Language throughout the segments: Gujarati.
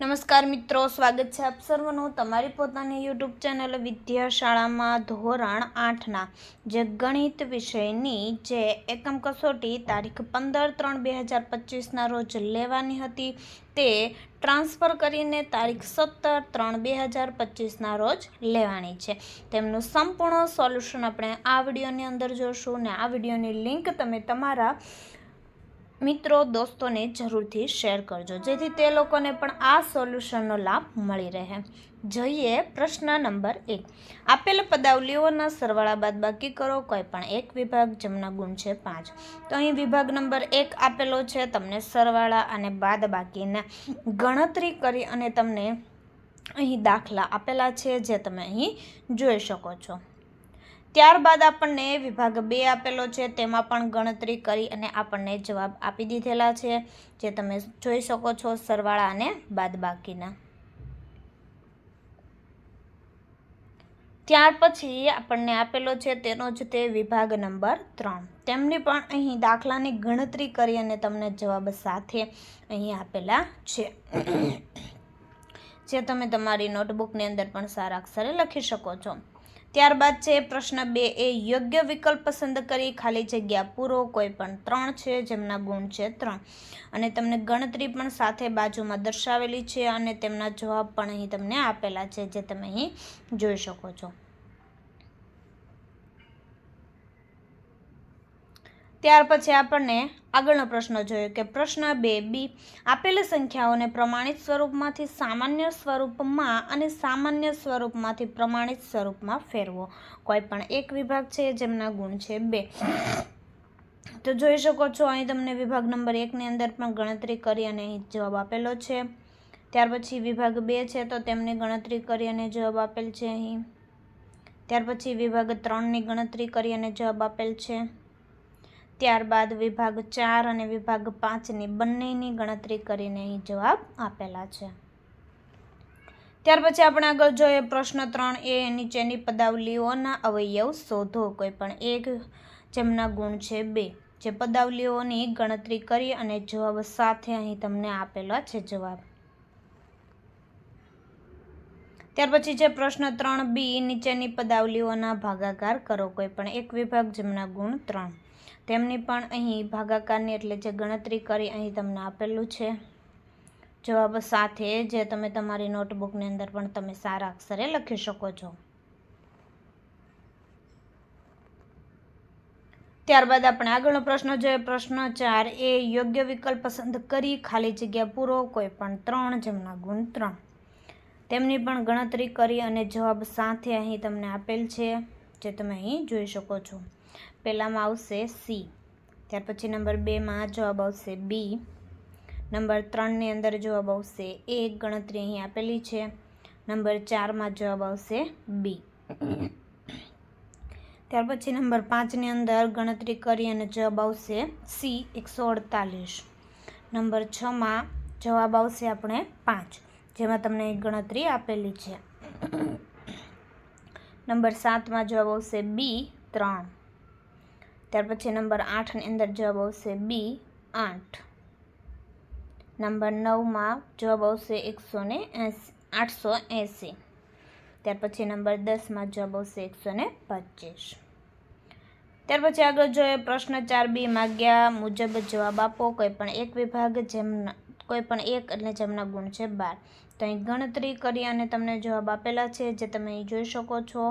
નમસ્કાર મિત્રો, સ્વાગત છે આપ સર્વનું. તમારી પોતાની યુટ્યુબ ચેનલ વિદ્યાશાળામાં ધોરણ આઠના જે ગણિત વિષયની જે એકમ કસોટી તારીખ પંદર ત્રણ બે હજાર પચીસના રોજ લેવાની હતી, તે ટ્રાન્સફર કરીને તારીખ સત્તર ત્રણ બે હજાર પચીસના રોજ લેવાની છે. તેમનું સંપૂર્ણ સોલ્યુશન આપણે આ વિડીયોની અંદર જોશું ને આ વિડીયોની લિંક તમે તમારા મિત્રો, દોસ્તોને જરૂરથી શેર કરજો. જેથી તે લોકોને પણ આ સોલ્યુશનનો લાભ મળી રહે. જોઈએ પ્રશ્ન નંબર એક. આપેલ પદાવલીઓના સરવાળા બાદ બાકી કરો, કોઈ પણ એક વિભાગ જેમના ગુણ છે પાંચ. તો અહીં વિભાગ નંબર એક આપેલો છે, તમને સરવાળા અને બાદ બાકીના. ગણતરી કરી અને તમને અહીં દાખલા આપેલા છે, જે તમે અહીં જોઈ શકો છો. ત્યારબાદ આપણને વિભાગ બે આપેલો છે, તેમાં પણ ગણતરી કરી અને આપણને જવાબ આપી દીધેલા છે, જે તમે જોઈ શકો છો સરવાળા અને બાદબાકીના ત્યાર પછી આપણને આપેલો છે તેનો જ તે વિભાગ નંબર ત્રણ. તેમની પણ અહીં દાખલાની ગણતરી કરી અને તમને જવાબ સાથે અહીં આપેલા છે. જે તમે તમારી નોટબુકની અંદર પણ સારા અક્ષરે લખી શકો છો. ત્યારબાદ છે પ્રશ્ન બે, એ યોગ્ય વિકલ્પ પસંદ કરી ખાલી જગ્યા પૂરો, કોઈ પણ ત્રણ છે, જેમના ગુણ છે ત્રણ. અને તમને ગણતરી પણ સાથે બાજુમાં દર્શાવેલી છે અને તેમના જવાબ પણ અહીં તમને આપેલા છે, જે તમે અહીં જોઈ શકો છો. ત્યાર પછી આપણને આગળનો પ્રશ્ન જોયો કે પ્રશ્ન બે, બી, આપેલી સંખ્યાઓને પ્રમાણિત સ્વરૂપમાંથી સામાન્ય સ્વરૂપમાં અને સામાન્ય સ્વરૂપમાંથી પ્રમાણિત સ્વરૂપમાં ફેરવો. કોઈ પણ એક વિભાગ છે જેમના ગુણ છે બે. તો જોઈ શકો છો, અહીં તમને વિભાગ નંબર એકની અંદર પણ ગણતરી કરી અને અહીં જવાબ આપેલો છે. ત્યાર પછી વિભાગ બે છે, તો તેમની ગણતરી કરી અને જવાબ આપેલ છે અહીં. ત્યાર પછી વિભાગ ત્રણની ગણતરી કરી અને જવાબ આપેલ છે. ત્યારબાદ વિભાગ ચાર અને વિભાગ પાંચની બંનેની ગણતરી કરીને અહીં જવાબ આપેલા છે. ત્યાર પછી આપણે આગળ જોઈએ પ્રશ્ન ત્રણ એ નીચેની પદાવલીઓના અવયવ શોધો. કોઈ પણ એક જેમના ગુણ છે બે. જે પદાવલીઓની ગણતરી કરી અને જવાબ સાથે અહીં તમને આપેલા છે જવાબ. ત્યાર પછી છે પ્રશ્ન ત્રણ બી નીચેની પદાવલીઓના ભાગાકાર કરો. કોઈ પણ એક વિભાગ જેમના ગુણ ત્રણ. તેમની પણ અહીં ભાગાકારની એટલે જે ગણતરી કરી અહીં તમને આપેલું છે. જવાબ સાથે જે તમે તમારી નોટબુકની અંદર પણ તમે સારા અક્ષરે લખી શકો છો. ત્યારબાદ આપણે આગળનો પ્રશ્ન જોઈએ. પ્રશ્ન ચાર, એ યોગ્ય વિકલ્પ પસંદ કરી ખાલી જગ્યા પૂરો, કોઈ પણ ત્રણ જેમના ગુણ ત્રણ? તેમની પણ ગણતરી કરી અને જવાબ સાથે અહીં તમને આપેલ છે, જે તમે અહીં જોઈ શકો છો. પહેલામાં આવશે સી. ત્યાર પછી નંબર બેમાં જવાબ આવશે બી. નંબર ત્રણની અંદર જવાબ આવશે એ. ગણતરી અહીં આપેલી છે. નંબર ચારમાં જવાબ આવશે બી. ત્યાર પછી નંબર પાંચની અંદર ગણતરી કરી અને જવાબ આવશે સી. એકસો અડતાલીસ. નંબર છમાં જવાબ આવશે આપણે પાંચ, જેમાં તમને ગણતરી આપેલી છે. નંબર સાતમાં જવાબ આવશે બી, ત્રણ. ત્યાર પછી નંબર આઠની અંદર જવાબ આવશે બી આઠ. નંબર નવમાં જવાબ આવશે એકસો ને આઠસો એંસી. ત્યાર પછી નંબર દસમાં જવાબ આવશે એકસો ને પચીસ. ત્યાર પછી આગળ જોઈએ પ્રશ્ન ચાર બી માગ્યા મુજબ જવાબ આપો કોઈ પણ એક વિભાગ જેમના કોઈ પણ એક એટલે જેમના ગુણ છે બાર. તો અહીં ગણતરી કરી અને તમને જવાબ આપેલા છે, જે તમે અહીં જોઈ શકો છો.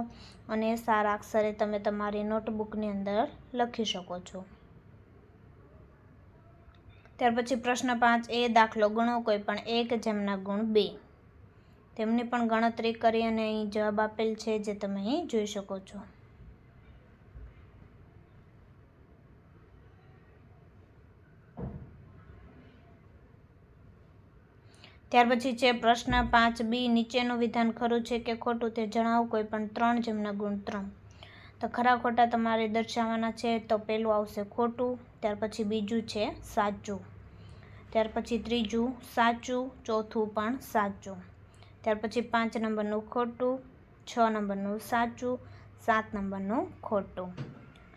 અને સારા અક્ષરે તમે તમારી નોટબુકની અંદર લખી શકો છો. ત્યાર પછી પ્રશ્ન પાંચ, એ દાખલો ગણો કોઈ પણ એક જેમના ગુણ બે. તેમની પણ ગણતરી કરી અને અહીં જવાબ આપેલ છે, જે તમે અહીં જોઈ શકો છો. ત્યાર પછી છે પ્રશ્ન પાંચ બી, નીચેનું વિધાન ખરું છે કે ખોટું તે જણાવો કોઈ પણ ત્રણ જેમના ગુણ ત્રણ. તો ખરા ખોટા તમારે દર્શાવવાના છે તો પહેલું આવશે ખોટું ત્યાર પછી બીજું છે સાચું. ત્યાર પછી ત્રીજું સાચું, ચોથું પણ સાચું. ત્યાર પછી પાંચ નંબરનું ખોટું, છ નંબરનું સાચું, સાત નંબરનું ખોટું.